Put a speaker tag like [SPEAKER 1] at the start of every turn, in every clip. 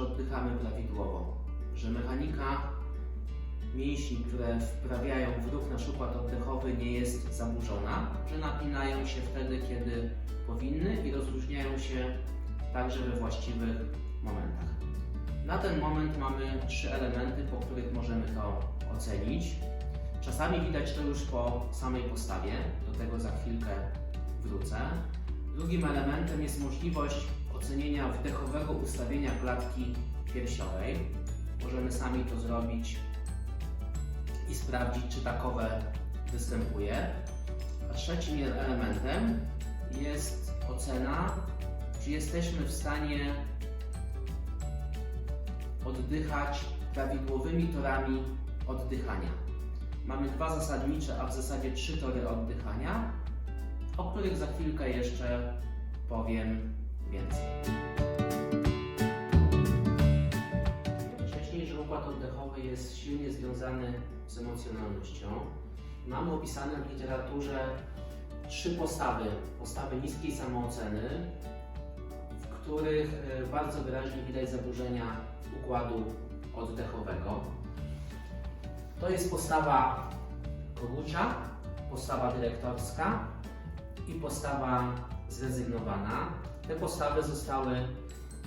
[SPEAKER 1] że oddychamy prawidłowo, że mechanika mięśni, które wprawiają w ruch nasz układ oddechowy nie jest zaburzona, że napinają się wtedy, kiedy powinny i rozluźniają się także we właściwych momentach. Na ten moment mamy trzy elementy, po których możemy to ocenić. Czasami widać to już po samej postawie, do tego za chwilkę wrócę. Drugim elementem jest możliwość ocenienia wdechowego ustawienia klatki piersiowej. Możemy sami to zrobić i sprawdzić, czy takowe występuje. A trzecim elementem jest ocena, czy jesteśmy w stanie oddychać prawidłowymi torami oddychania. Mamy dwa zasadnicze, a w zasadzie trzy tory oddychania, o których za chwilkę jeszcze powiem więcej. Wcześniej, że układ oddechowy jest silnie związany z emocjonalnością. Mamy opisane w literaturze trzy postawy. Postawy niskiej samooceny, w których e, bardzo wyraźnie widać zaburzenia układu oddechowego. To jest postawa Kogucia, postawa dyrektorska i postawa zrezygnowana. Te postawy zostały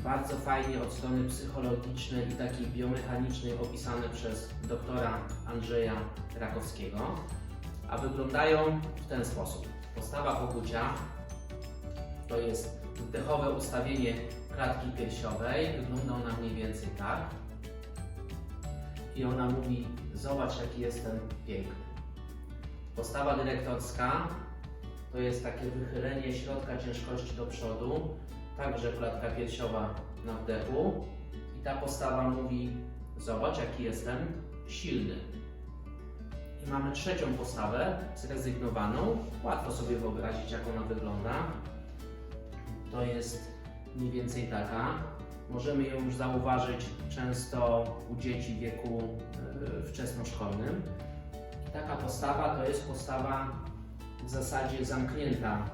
[SPEAKER 1] bardzo fajnie od strony psychologicznej i takiej biomechanicznej opisane przez doktora Andrzeja Rakowskiego, a wyglądają w ten sposób. Postawa Kogucia to jest wdechowe ustawienie klatki piersiowej, wygląda ona mniej więcej tak. I ona mówi, zobacz jaki jestem piękny. Postawa dyrektorska to jest takie wychylenie środka ciężkości do przodu, także klatka piersiowa na wdechu. I ta postawa mówi, zobacz jaki jestem silny. I mamy trzecią postawę, zrezygnowaną. Łatwo sobie wyobrazić, jak ona wygląda. To jest mniej więcej taka. Możemy ją już zauważyć często u dzieci w wieku e, wczesnoszkolnym. I taka postawa to jest postawa w zasadzie zamknięta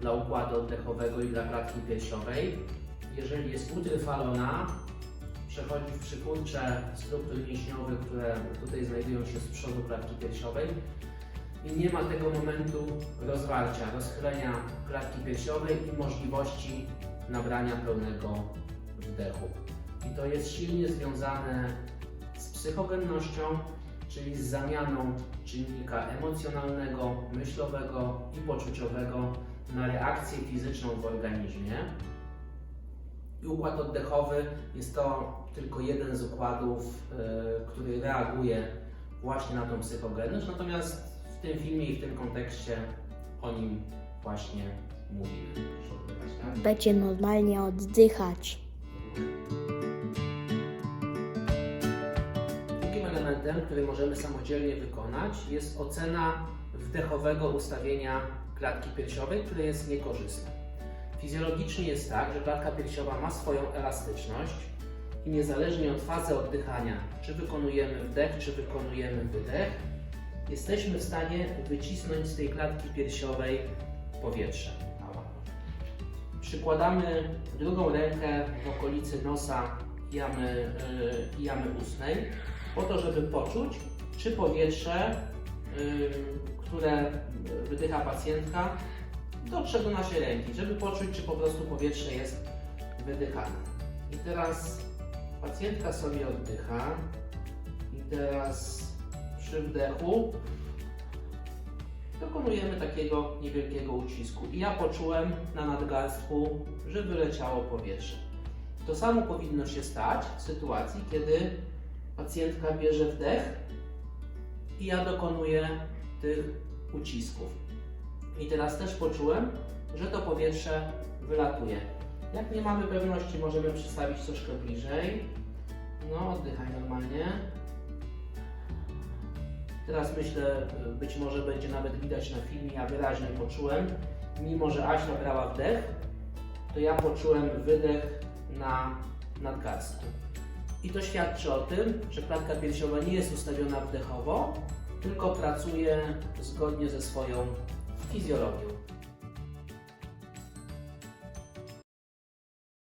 [SPEAKER 1] dla układu oddechowego i dla klatki piersiowej. Jeżeli jest utrwalona, przechodzi w przykurcze struktur mięśniowych, które tutaj znajdują się z przodu klatki piersiowej i nie ma tego momentu rozwarcia, rozchylenia klatki piersiowej i możliwości nabrania pełnego wdechu. I to jest silnie związane z psychogennością, czyli z zamianą czynnika emocjonalnego, myślowego i poczuciowego na reakcję fizyczną w organizmie. I układ oddechowy jest to tylko jeden z układów, e, który reaguje właśnie na tą psychogenność, natomiast w tym filmie i w tym kontekście o nim właśnie mówimy.
[SPEAKER 2] Będzie normalnie oddychać.
[SPEAKER 1] Elementem, który możemy samodzielnie wykonać, jest ocena wdechowego ustawienia klatki piersiowej, które jest niekorzystne. Fizjologicznie jest tak, że klatka piersiowa ma swoją elastyczność i niezależnie od fazy oddychania, czy wykonujemy wdech, czy wykonujemy wydech, jesteśmy w stanie wycisnąć z tej klatki piersiowej powietrze. Przykładamy drugą rękę w okolicy nosa jamy, y, jamy ustnej, po to, żeby poczuć, czy powietrze, które wydycha pacjentka, dotrze do naszej ręki, żeby poczuć, czy po prostu powietrze jest wydychane. I teraz pacjentka sobie oddycha i teraz przy wdechu dokonujemy takiego niewielkiego ucisku. I ja poczułem na nadgarstku, że wyleciało powietrze. To samo powinno się stać w sytuacji, kiedy pacjentka bierze wdech i ja dokonuję tych ucisków. I teraz też poczułem, że to powietrze wylatuje. Jak nie mamy pewności, możemy przystawić troszkę bliżej. No, oddychaj normalnie. Teraz myślę, być może będzie nawet widać na filmie, ja wyraźnie poczułem, mimo że Aśka brała wdech, to ja poczułem wydech na nadgarstku. I to świadczy o tym, że klatka piersiowa nie jest ustawiona wdechowo, tylko pracuje zgodnie ze swoją fizjologią.